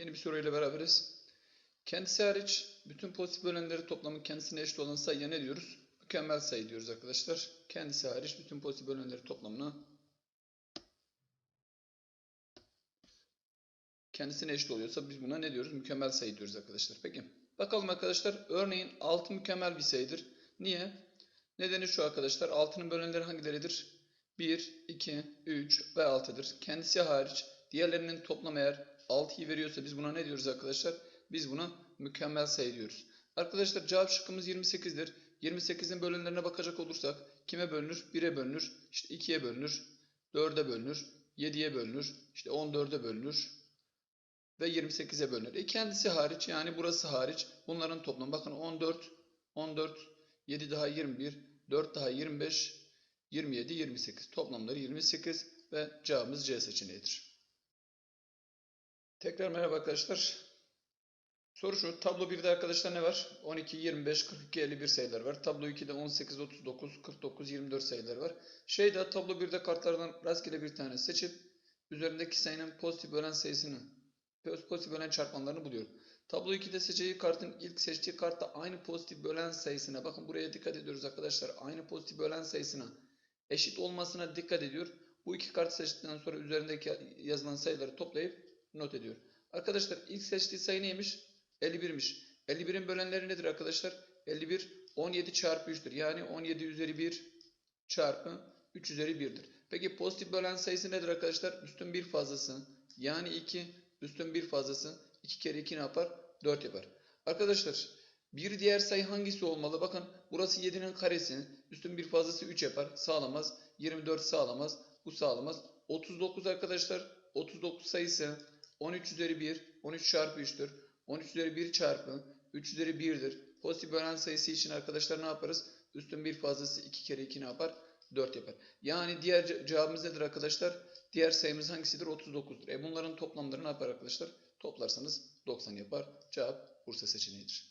Yeni bir soruyla beraberiz. Kendisi hariç bütün pozitif bölenleri toplamı kendisine eşit olan sayıya ne diyoruz? Mükemmel sayı diyoruz arkadaşlar. Kendisi hariç bütün pozitif bölenleri toplamına kendisine eşit oluyorsa biz buna ne diyoruz? Mükemmel sayı diyoruz arkadaşlar. Peki bakalım arkadaşlar. Örneğin 6 mükemmel bir sayıdır. Niye? Nedeni şu arkadaşlar. 6'nın bölenleri hangileridir? 1, 2, 3 ve 6'dır. Kendisi hariç diğerlerinin toplamı eğer 6'yı veriyorsa biz buna ne diyoruz arkadaşlar? Biz buna mükemmel sayı diyoruz. Arkadaşlar cevap şıkkımız 28'dir. 28'in bölenlerine bakacak olursak kime bölünür? 1'e bölünür, işte 2'ye bölünür, 4'e bölünür, 7'ye bölünür, işte 14'e bölünür ve 28'e bölünür. E kendisi hariç yani burası hariç bunların toplamı bakın 14, 14, 7 daha 21, 4 daha 25, 27, 28. Toplamları 28 ve cevabımız C seçeneğidir. Tekrar merhaba arkadaşlar. Soru şu. Tablo 1'de arkadaşlar ne var? 12, 25, 42, 51 sayılar var. Tablo 2'de 18, 39, 49, 24 sayılar var. Şeyde tablo 1'de kartlardan rastgele bir tane seçip üzerindeki sayının pozitif bölen sayısını pozitif bölen çarpanlarını buluyorum. Tablo 2'de seçeceği kartın ilk seçtiği kartta aynı pozitif bölen sayısına bakın buraya dikkat ediyoruz arkadaşlar. Aynı pozitif bölen sayısına eşit olmasına dikkat ediyor. Bu iki kart seçtikten sonra üzerindeki yazılan sayıları toplayıp not ediyor. Arkadaşlar ilk seçtiği sayı neymiş? 51'miş. 51'in bölenleri nedir arkadaşlar? 51 17 çarpı 3'tür. Yani 17 üzeri 1 çarpı 3 üzeri 1'dir. Peki pozitif bölen sayısı nedir arkadaşlar? Üstün bir fazlası. Yani 2 üstün bir fazlası. 2 kere 2 ne yapar? 4 yapar. Arkadaşlar bir diğer sayı hangisi olmalı? Bakın burası 7'nin karesi. Üstün bir fazlası 3 yapar. Sağlamaz. 24 sağlamaz. Bu sağlamaz. 39 arkadaşlar. 39 sayısı 13 üzeri 1. 13 çarpı 3'tür. 13 üzeri 1 çarpı 3 üzeri 1'dir. Pozitif bölen sayısı için arkadaşlar ne yaparız? Üstün bir fazlası 2 kere 2 ne yapar? 4 yapar. Yani diğer ce- cevabımız nedir arkadaşlar? Diğer sayımız hangisidir? 39'dur. E bunların toplamları ne yapar arkadaşlar? Toplarsanız 90 yapar. Cevap Bursa seçeneğidir.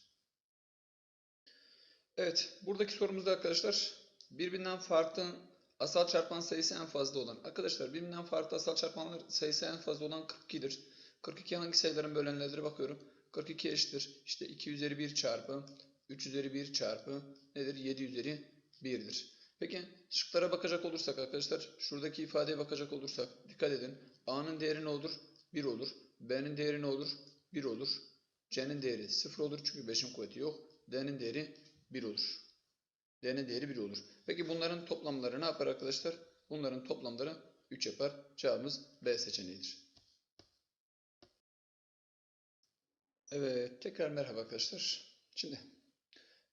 Evet. Buradaki sorumuzda arkadaşlar birbirinden farklı asal çarpan sayısı en fazla olan. Arkadaşlar birbirinden farklı asal çarpanlar sayısı en fazla olan 42'dir. 42 hangi sayıların bölenleridir bakıyorum. 42 eşittir. İşte 2 üzeri 1 çarpı 3 üzeri 1 çarpı nedir? 7 üzeri 1'dir. Peki şıklara bakacak olursak arkadaşlar şuradaki ifadeye bakacak olursak dikkat edin. A'nın değeri ne olur? 1 olur. B'nin değeri ne olur? 1 olur. C'nin değeri 0 olur çünkü 5'in kuvveti yok. D'nin değeri 1 olur. D'nin değeri 1 olur. Peki bunların toplamları ne yapar arkadaşlar? Bunların toplamları 3 yapar. Cevabımız B seçeneğidir. Evet, tekrar merhaba arkadaşlar. Şimdi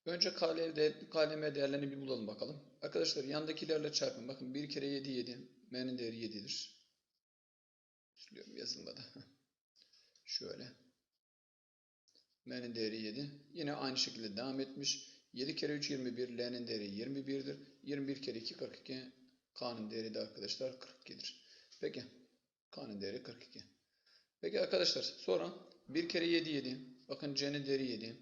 önce KLM, de- değerlerini bir bulalım bakalım. Arkadaşlar yandakilerle çarpın. Bakın 1 kere 7 7. M'nin değeri 7'dir. Siliyorum yazılmadı. Şöyle. M'nin değeri 7. Yine aynı şekilde devam etmiş. 7 kere 3 21. L'nin değeri 21'dir. 21 kere 2 42. K'nın değeri de arkadaşlar 42'dir. Peki. K'nın değeri 42. Peki arkadaşlar sonra 1 kere 7 7. Bakın C'nin değeri 7.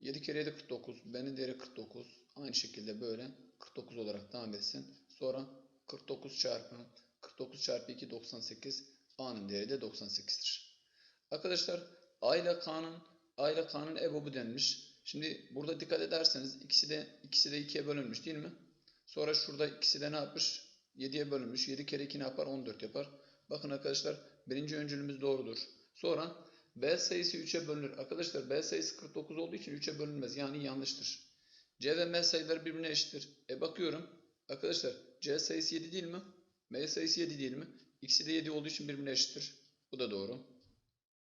7 kere 7 49. B'nin değeri 49. Aynı şekilde böyle 49 olarak devam etsin. Sonra 49 çarpı 49 çarpı 2 98. A'nın değeri de 98'tir. Arkadaşlar A ile K'nın A ile K'nın EBOB'u denmiş. Şimdi burada dikkat ederseniz ikisi de ikisi de 2'ye bölünmüş değil mi? Sonra şurada ikisi de ne yapmış? 7'ye bölünmüş. 7 kere 2 ne yapar? 14 yapar. Bakın arkadaşlar birinci öncülümüz doğrudur. Sonra B sayısı 3'e bölünür. Arkadaşlar B sayısı 49 olduğu için 3'e bölünmez. Yani yanlıştır. C ve M sayıları birbirine eşittir. E bakıyorum. Arkadaşlar C sayısı 7 değil mi? M sayısı 7 değil mi? İkisi de 7 olduğu için birbirine eşittir. Bu da doğru.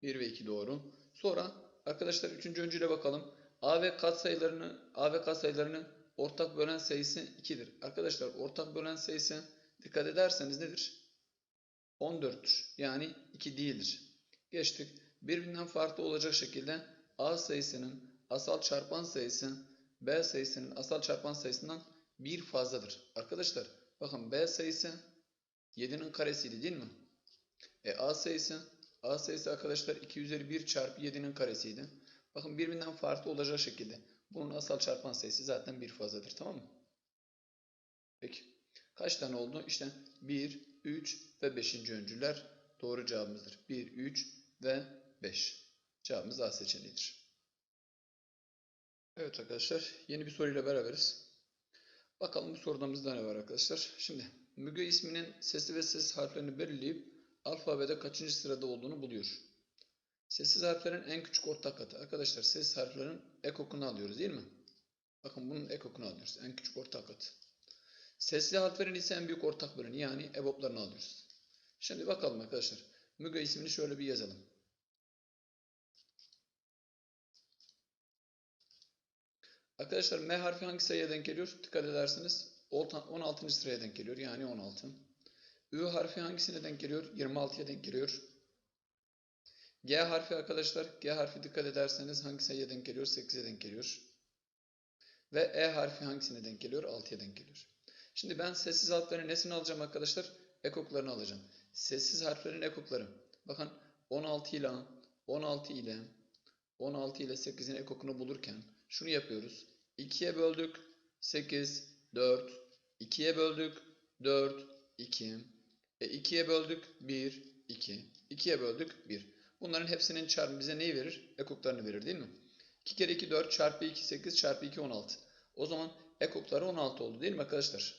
1 ve 2 doğru. Sonra arkadaşlar 3. öncüle bakalım. A ve kat sayılarını A ve kat sayılarını ortak bölen sayısı 2'dir. Arkadaşlar ortak bölen sayısı dikkat ederseniz nedir? 14'tür. Yani 2 değildir. Geçtik. Birbirinden farklı olacak şekilde A sayısının asal çarpan sayısı B sayısının asal çarpan sayısından bir fazladır. Arkadaşlar bakın B sayısı 7'nin karesiydi değil mi? E A sayısı A sayısı arkadaşlar 2 üzeri 1 çarpı 7'nin karesiydi. Bakın birbirinden farklı olacak şekilde. Bunun asal çarpan sayısı zaten bir fazladır. Tamam mı? Peki. Kaç tane oldu? İşte 1, 3 ve 5. öncüler doğru cevabımızdır. 1, 3 ve 5. Cevabımız A seçeneğidir. Evet arkadaşlar yeni bir soruyla beraberiz. Bakalım bu sorudamızda ne var arkadaşlar. Şimdi Müge isminin sesli ve sessiz harflerini belirleyip alfabede kaçıncı sırada olduğunu buluyor. Sessiz harflerin en küçük ortak katı. Arkadaşlar sessiz harflerin ekokunu alıyoruz değil mi? Bakın bunun ekokunu alıyoruz. En küçük ortak katı. Sesli harflerin ise en büyük ortak böleni yani EBOB'larını alıyoruz. Şimdi bakalım arkadaşlar. Müge ismini şöyle bir yazalım. Arkadaşlar M harfi hangi sayıya denk geliyor? Dikkat ederseniz 16. sıraya denk geliyor. Yani 16. Ü harfi hangisine denk geliyor? 26'ya denk geliyor. G harfi arkadaşlar, G harfi dikkat ederseniz hangi sayıya denk geliyor? 8'e denk geliyor. Ve E harfi hangisine denk geliyor? 6'ya denk geliyor. Şimdi ben sessiz harflerin nesini alacağım arkadaşlar? Ekoklarını alacağım. Sessiz harflerin ekokları. Bakın 16 ile 16 ile 16 ile 8'in ekokunu bulurken şunu yapıyoruz. 2'ye böldük 8, 4. 2'ye böldük 4, 2. E 2'ye böldük 1, 2. 2'ye böldük 1. Bunların hepsinin çarpımı bize neyi verir? Ekoklarını verir değil mi? 2 kere 2 4 çarpı 2 8 çarpı 2 16. O zaman ekokları 16 oldu değil mi arkadaşlar?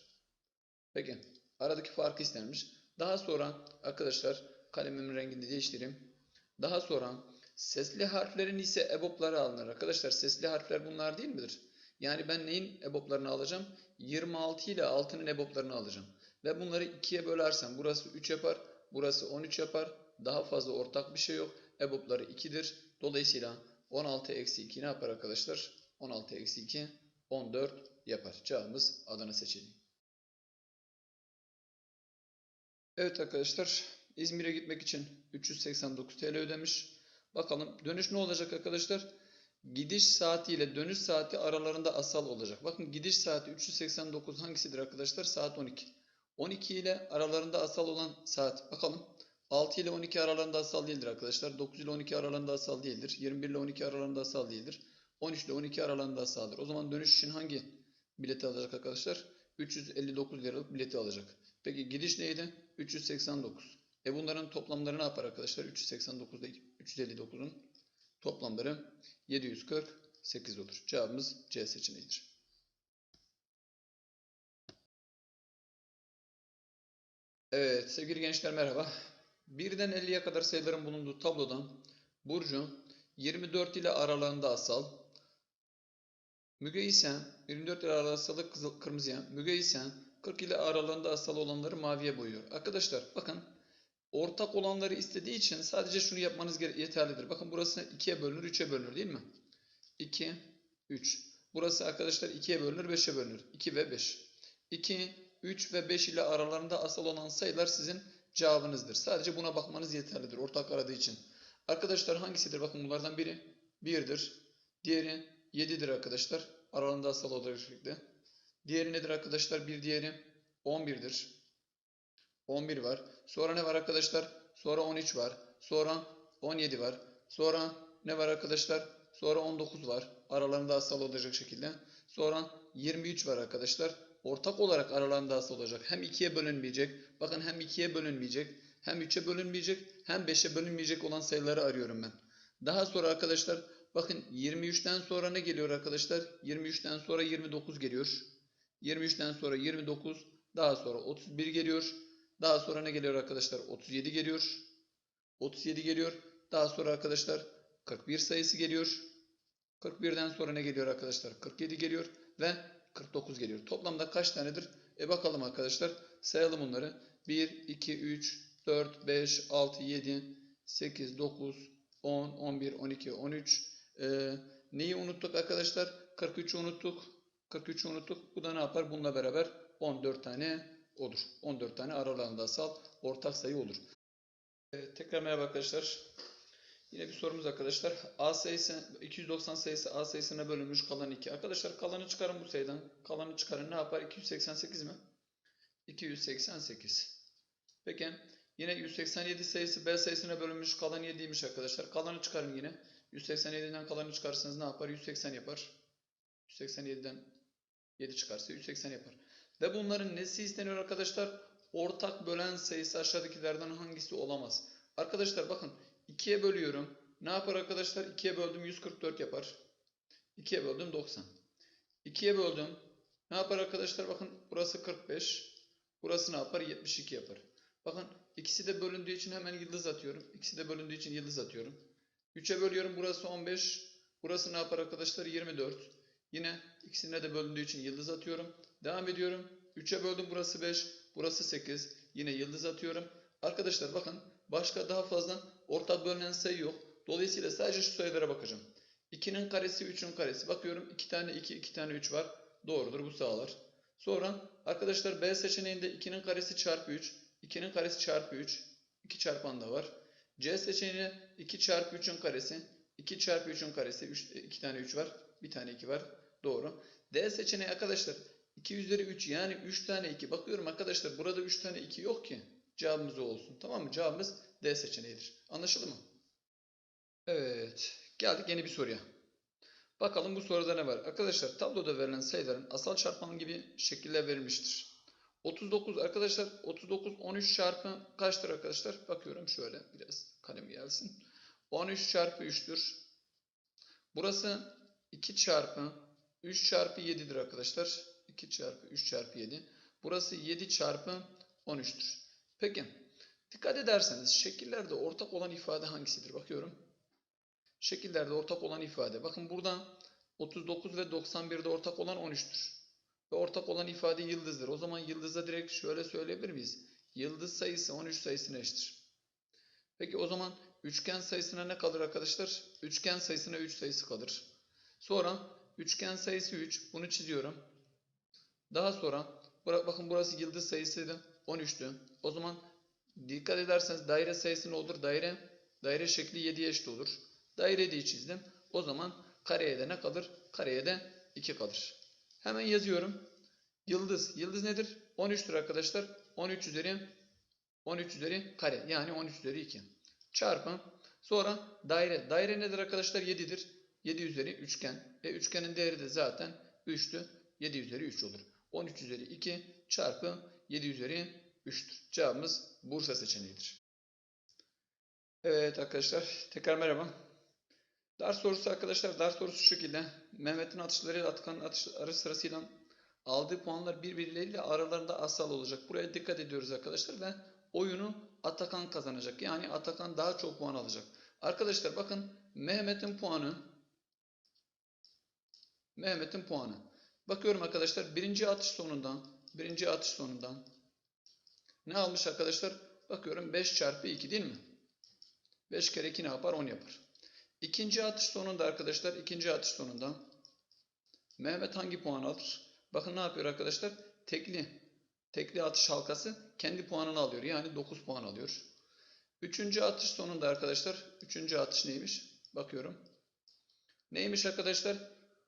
Peki aradaki farkı istenmiş. Daha sonra arkadaşlar kalemimin rengini değiştireyim. Daha sonra sesli harflerin ise ebopları alınır. Arkadaşlar sesli harfler bunlar değil midir? Yani ben neyin eboplarını alacağım? 26 ile 6'nın eboplarını alacağım. Ve bunları 2'ye bölersem burası 3 yapar, burası 13 yapar. Daha fazla ortak bir şey yok. EBOB'ları 2'dir. Dolayısıyla 16 eksi 2 ne yapar arkadaşlar? 16 eksi 2 14 yapar. Cevabımız Adana seçeneği. Evet arkadaşlar İzmir'e gitmek için 389 TL ödemiş. Bakalım dönüş ne olacak arkadaşlar? Gidiş saati ile dönüş saati aralarında asal olacak. Bakın gidiş saati 389 hangisidir arkadaşlar? Saat 12. 12 ile aralarında asal olan saat. Bakalım. 6 ile 12 aralarında asal değildir arkadaşlar. 9 ile 12 aralarında asal değildir. 21 ile 12 aralarında asal değildir. 13 ile 12 aralarında asaldır. O zaman dönüş için hangi bileti alacak arkadaşlar? 359 liralık bileti alacak. Peki gidiş neydi? 389. E bunların toplamları ne yapar arkadaşlar? 389 ile 359'un toplamları 748 olur. Cevabımız C seçeneğidir. Evet sevgili gençler merhaba. 1'den 50'ye kadar sayıların bulunduğu tablodan Burcu 24 ile aralığında asal, Müge ise 24 ile kızıl, kırmızıya, Müge ise 40 ile aralığında asal olanları maviye boyuyor. Arkadaşlar bakın ortak olanları istediği için sadece şunu yapmanız yeterlidir. Bakın burası 2'ye bölünür, 3'e bölünür değil mi? 2, 3. Burası arkadaşlar 2'ye bölünür, 5'e bölünür. 2 ve 5. 2, 3 ve 5 ile aralarında asal olan sayılar sizin cevabınızdır. Sadece buna bakmanız yeterlidir ortak aradığı için. Arkadaşlar hangisidir? Bakın bunlardan biri 1'dir. Diğeri 7'dir arkadaşlar. Aralarında asal olacak şekilde. Diğeri nedir arkadaşlar? Bir diğeri 11'dir. 11 var. Sonra ne var arkadaşlar? Sonra 13 var. Sonra 17 var. Sonra ne var arkadaşlar? Sonra 19 var. Aralarında asal olacak şekilde. Sonra 23 var arkadaşlar. Ortak olarak aralarında asal olacak. Hem 2'ye bölünmeyecek. Bakın hem 2'ye bölünmeyecek. Hem 3'e bölünmeyecek. Hem 5'e bölünmeyecek olan sayıları arıyorum ben. Daha sonra arkadaşlar bakın 23'ten sonra ne geliyor arkadaşlar? 23'ten sonra 29 geliyor. 23'ten sonra 29. Daha sonra 31 geliyor. Daha sonra ne geliyor arkadaşlar? 37 geliyor. 37 geliyor. Daha sonra arkadaşlar 41 sayısı geliyor. 41'den sonra ne geliyor arkadaşlar? 47 geliyor ve 49 geliyor. Toplamda kaç tanedir? E bakalım arkadaşlar. Sayalım bunları. 1, 2, 3, 4, 5, 6, 7, 8, 9, 10, 11, 12, 13. Ee, neyi unuttuk arkadaşlar? 43'ü unuttuk. 43'ü unuttuk. Bu da ne yapar? Bununla beraber 14 tane olur. 14 tane aralarında asal ortak sayı olur. Ee, tekrar merhaba arkadaşlar. Yine bir sorumuz arkadaşlar. A sayısı 290 sayısı A sayısına bölünmüş kalan 2. Arkadaşlar kalanı çıkarın bu sayıdan. Kalanı çıkarın ne yapar? 288 mi? 288. Peki yine 187 sayısı B sayısına bölünmüş kalan 7'ymiş arkadaşlar. Kalanı çıkarın yine. 187'den kalanı çıkarsanız ne yapar? 180 yapar. 187'den 7 çıkarsa 180 yapar. Ve bunların nesi isteniyor arkadaşlar? Ortak bölen sayısı aşağıdakilerden hangisi olamaz? Arkadaşlar bakın 2'ye bölüyorum. Ne yapar arkadaşlar? 2'ye böldüm 144 yapar. 2'ye böldüm 90. 2'ye böldüm. Ne yapar arkadaşlar? Bakın burası 45. Burası ne yapar? 72 yapar. Bakın ikisi de bölündüğü için hemen yıldız atıyorum. İkisi de bölündüğü için yıldız atıyorum. 3'e bölüyorum. Burası 15. Burası ne yapar arkadaşlar? 24. Yine ikisine de bölündüğü için yıldız atıyorum. Devam ediyorum. 3'e böldüm. Burası 5. Burası 8. Yine yıldız atıyorum. Arkadaşlar bakın başka daha fazla ortak bölünen sayı yok. Dolayısıyla sadece şu sayılara bakacağım. 2'nin karesi 3'ün karesi. Bakıyorum 2 tane 2, 2 tane 3 var. Doğrudur bu sağlar. Sonra arkadaşlar B seçeneğinde 2'nin karesi çarpı 3. 2'nin karesi çarpı 3. 2 çarpan da var. C seçeneğinde 2 çarpı 3'ün karesi. 2 çarpı 3'ün karesi. 3, 2 tane 3 var. 1 tane 2 var. Doğru. D seçeneği arkadaşlar 2 üzeri 3 yani 3 tane 2. Bakıyorum arkadaşlar burada 3 tane 2 yok ki. Cevabımız o olsun. Tamam mı? Cevabımız D seçeneğidir. Anlaşıldı mı? Evet. Geldik yeni bir soruya. Bakalım bu soruda ne var? Arkadaşlar tabloda verilen sayıların asal çarpanı gibi şekiller verilmiştir. 39 arkadaşlar 39 13 çarpı kaçtır arkadaşlar? Bakıyorum şöyle biraz kalem gelsin. 13 çarpı 3'tür. Burası 2 çarpı 3 çarpı 7'dir arkadaşlar. 2 çarpı 3 çarpı 7. Burası 7 çarpı 13'tür. Peki dikkat ederseniz şekillerde ortak olan ifade hangisidir? Bakıyorum. Şekillerde ortak olan ifade. Bakın burada 39 ve 91'de ortak olan 13'tür. Ve ortak olan ifade yıldızdır. O zaman yıldıza direkt şöyle söyleyebilir miyiz? Yıldız sayısı 13 sayısına eşittir. Peki o zaman üçgen sayısına ne kalır arkadaşlar? Üçgen sayısına 3 sayısı kalır. Sonra üçgen sayısı 3. Bunu çiziyorum. Daha sonra bakın burası yıldız sayısıydı. 13'tü. O zaman dikkat ederseniz daire sayısı ne olur? Daire daire şekli 7'ye eşit olur. Daire diye çizdim. O zaman kareye de ne kalır? Kareye de 2 kalır. Hemen yazıyorum. Yıldız. Yıldız nedir? 13'tür arkadaşlar. 13 üzeri 13 üzeri kare. Yani 13 üzeri 2. Çarpı. Sonra daire. Daire nedir arkadaşlar? 7'dir. 7 üzeri üçgen. E üçgenin değeri de zaten 3'tü. 7 üzeri 3 olur. 13 üzeri 2 çarpı 7 üzeri 3'tür. Cevabımız Bursa seçeneğidir. Evet arkadaşlar tekrar merhaba. Ders sorusu arkadaşlar ders sorusu şu şekilde. Mehmet'in atışlarıyla Atakan'ın atışları sırasıyla aldığı puanlar birbirleriyle aralarında asal olacak. Buraya dikkat ediyoruz arkadaşlar ve oyunu Atakan kazanacak. Yani Atakan daha çok puan alacak. Arkadaşlar bakın Mehmet'in puanı Mehmet'in puanı. Bakıyorum arkadaşlar birinci atış sonundan birinci atış sonundan ne almış arkadaşlar? Bakıyorum 5 çarpı 2 değil mi? 5 kere 2 ne yapar? 10 yapar. İkinci atış sonunda arkadaşlar, ikinci atış sonunda Mehmet hangi puan alır? Bakın ne yapıyor arkadaşlar? Tekli, tekli atış halkası kendi puanını alıyor. Yani 9 puan alıyor. Üçüncü atış sonunda arkadaşlar, üçüncü atış neymiş? Bakıyorum. Neymiş arkadaşlar?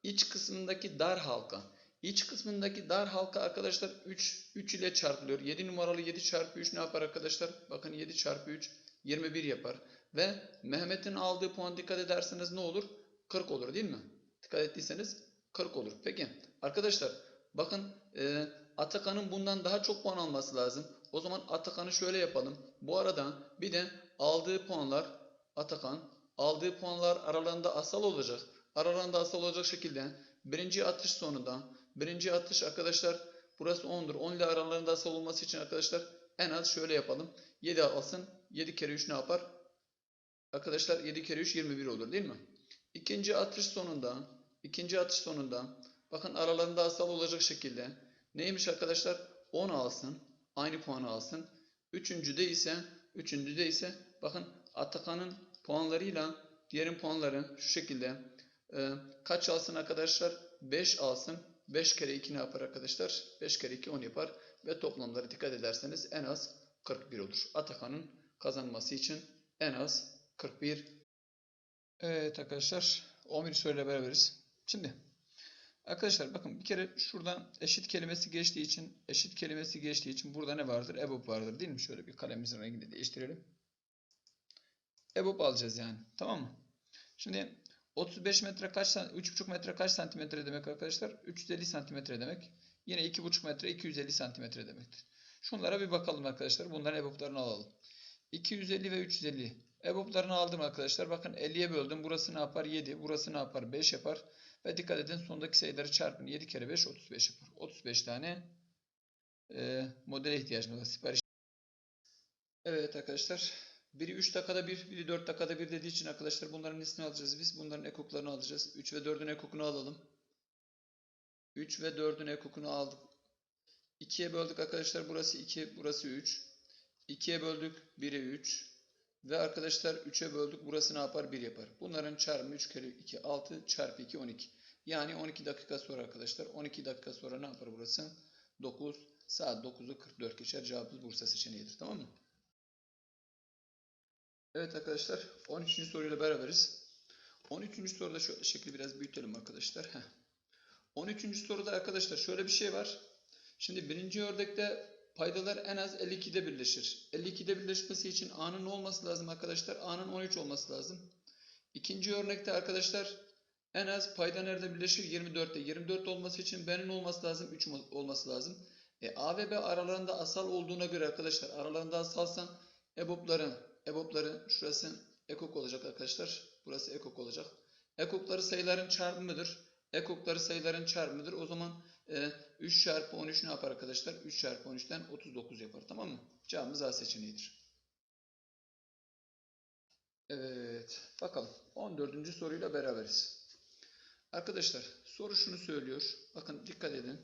İç kısmındaki dar halka. İç kısmındaki dar halka arkadaşlar 3, 3 ile çarpılıyor. 7 numaralı 7 çarpı 3 ne yapar arkadaşlar? Bakın 7 çarpı 3 21 yapar. Ve Mehmet'in aldığı puan dikkat ederseniz ne olur? 40 olur değil mi? Dikkat ettiyseniz 40 olur. Peki arkadaşlar bakın e, Atakan'ın bundan daha çok puan alması lazım. O zaman Atakan'ı şöyle yapalım. Bu arada bir de aldığı puanlar Atakan aldığı puanlar aralarında asal olacak. Aralarında asal olacak şekilde birinci atış sonunda birinci atış arkadaşlar burası 10'dur. 10 ile aralarında asal olması için arkadaşlar en az şöyle yapalım. 7 alsın. 7 kere 3 ne yapar? Arkadaşlar 7 kere 3 21 olur değil mi? İkinci atış sonunda ikinci atış sonunda bakın aralarında asal olacak şekilde neymiş arkadaşlar? 10 alsın. Aynı puanı alsın. Üçüncüde ise üçüncüde ise bakın Atakan'ın puanlarıyla diğerin puanları şu şekilde e, kaç alsın arkadaşlar? 5 alsın. 5 kere 2 ne yapar arkadaşlar? 5 kere 2 10 yapar. Ve toplamlara dikkat ederseniz en az 41 olur. Atakan'ın kazanması için en az 41. Evet arkadaşlar 11 soruyla beraberiz. Şimdi arkadaşlar bakın bir kere şuradan eşit kelimesi geçtiği için eşit kelimesi geçtiği için burada ne vardır? EBOB vardır değil mi? Şöyle bir kalemimizin rengini değiştirelim. EBOB alacağız yani. Tamam mı? Şimdi 35 metre kaç 3,5 metre kaç santimetre demek arkadaşlar? 350 santimetre demek. Yine 2,5 metre 250 santimetre demektir. Şunlara bir bakalım arkadaşlar. Bunların EBOB'larını alalım. 250 ve 350 EBOB'larını aldım arkadaşlar. Bakın 50'ye böldüm. Burası ne yapar? 7. Burası ne yapar? 5 yapar. Ve dikkat edin sondaki sayıları çarpın. 7 kere 5 35 yapar. 35 tane e, modele ihtiyacımız var. Sipariş. Evet arkadaşlar. Biri 3 dakikada bir, biri 4 dakikada bir dediği için arkadaşlar bunların nesini alacağız biz? Bunların ekoklarını alacağız. 3 ve 4'ün ekokunu alalım. 3 ve 4'ün ekokunu aldık. 2'ye böldük arkadaşlar. Burası 2, burası 3. 2'ye böldük. 1'e 3. Ve arkadaşlar 3'e böldük. Burası ne yapar? 1 yapar. Bunların çarpımı 3 kere 2 6 çarpı 2 12. Yani 12 dakika sonra arkadaşlar 12 dakika sonra ne yapar burası? 9 saat 9'u 44 geçer. Cevabımız Bursa seçeneğidir. Tamam mı? Evet arkadaşlar 13. soruyla beraberiz. 13. soruda şöyle şekli biraz büyütelim arkadaşlar. Heh. 13. soruda arkadaşlar şöyle bir şey var. Şimdi birinci örnekte paydalar en az 52'de birleşir. 52'de birleşmesi için A'nın olması lazım arkadaşlar? A'nın 13 olması lazım. İkinci örnekte arkadaşlar en az payda nerede birleşir? 24'te. 24 olması için B'nin olması lazım. 3 olması lazım. E, A ve B aralarında asal olduğuna göre arkadaşlar aralarında asalsa EBOB'ların EBOB'ların şurası ekok olacak arkadaşlar. Burası ekok olacak. Ekokları sayıların çarpımıdır. Ekokları sayıların çarpımıdır. O zaman e, 3 çarpı 13 ne yapar arkadaşlar? 3 çarpı 13'ten 39 yapar. Tamam mı? Cevabımız A seçeneğidir. Evet. Bakalım. 14. soruyla beraberiz. Arkadaşlar soru şunu söylüyor. Bakın dikkat edin.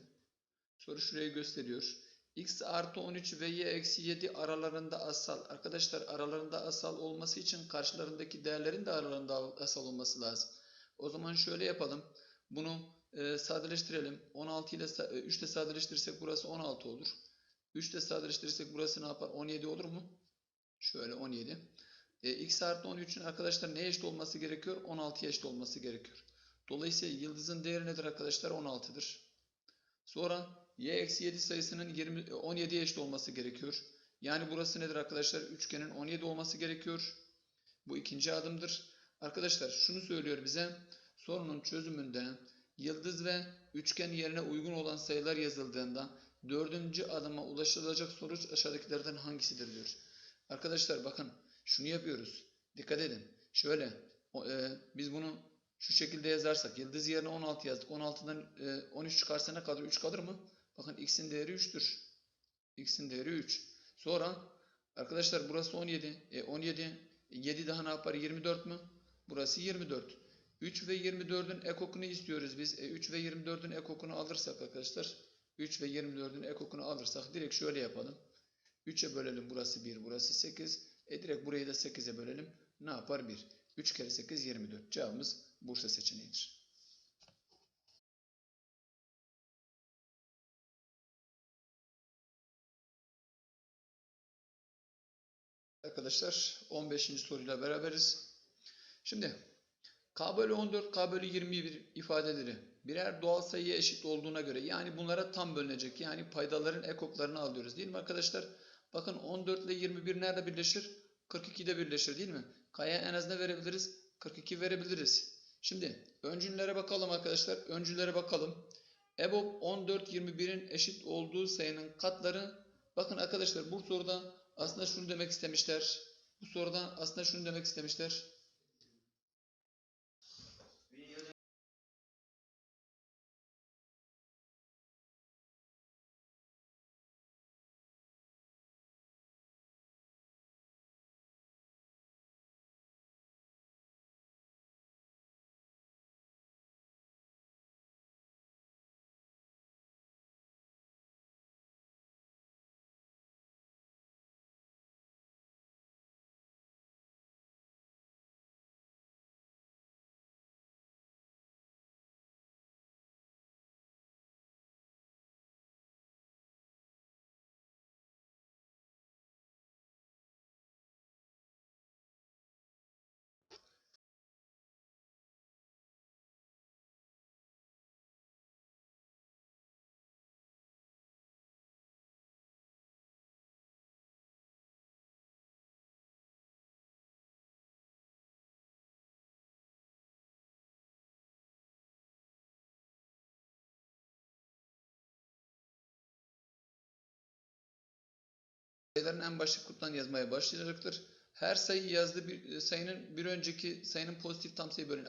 Soru şurayı gösteriyor. X artı 13 ve y eksi 7 aralarında asal. Arkadaşlar aralarında asal olması için karşılarındaki değerlerin de aralarında asal olması lazım. O zaman şöyle yapalım. Bunu e, sadeleştirelim. 16 ile 3 ile sadeleştirirsek burası 16 olur. 3 ile sadeleştirirsek burası ne yapar? 17 olur mu? Şöyle 17. E, x artı 13'ün arkadaşlar neye eşit olması gerekiyor? 16'ya eşit olması gerekiyor. Dolayısıyla yıldızın değeri nedir arkadaşlar? 16'dır. Sonra y eksi 7 sayısının 20, 17'ye eşit olması gerekiyor. Yani burası nedir arkadaşlar? Üçgenin 17 olması gerekiyor. Bu ikinci adımdır. Arkadaşlar şunu söylüyor bize. Sorunun çözümünde yıldız ve üçgen yerine uygun olan sayılar yazıldığında dördüncü adıma ulaşılacak sonuç aşağıdakilerden hangisidir diyor. Arkadaşlar bakın şunu yapıyoruz. Dikkat edin. Şöyle e, biz bunu şu şekilde yazarsak yıldız yerine 16 yazdık. 16'dan e, 13 çıkarsa ne kalır? 3 kalır mı? Bakın x'in değeri 3'tür. x'in değeri 3. Sonra arkadaşlar burası 17. E, 17 7 daha ne yapar? 24 mü? Burası 24. 3 ve 24'ün ekokunu istiyoruz biz. E, 3 ve 24'ün ekokunu alırsak arkadaşlar 3 ve 24'ün ekokunu alırsak direkt şöyle yapalım. 3'e bölelim burası 1 burası 8. E direkt burayı da 8'e bölelim. Ne yapar 1? 3 kere 8 24. Cevabımız Bursa seçeneğidir. Arkadaşlar 15. soruyla beraberiz. Şimdi K bölü 14, K bölü 21 ifadeleri birer doğal sayıya eşit olduğuna göre yani bunlara tam bölünecek. Yani paydaların ekoklarını alıyoruz değil mi arkadaşlar? Bakın 14 ile 21 nerede birleşir? 42'de birleşir değil mi? K'ya en az ne verebiliriz? 42 verebiliriz. Şimdi öncüllere bakalım arkadaşlar. Öncüllere bakalım. EBOB 14 21'in eşit olduğu sayının katları bakın arkadaşlar bu soruda aslında şunu demek istemişler. Bu soruda aslında şunu demek istemişler. Sayıların en başlık kutudan yazmaya başlayacaktır. Her sayı yazdığı bir e, sayının bir önceki sayının pozitif tam sayı böleni.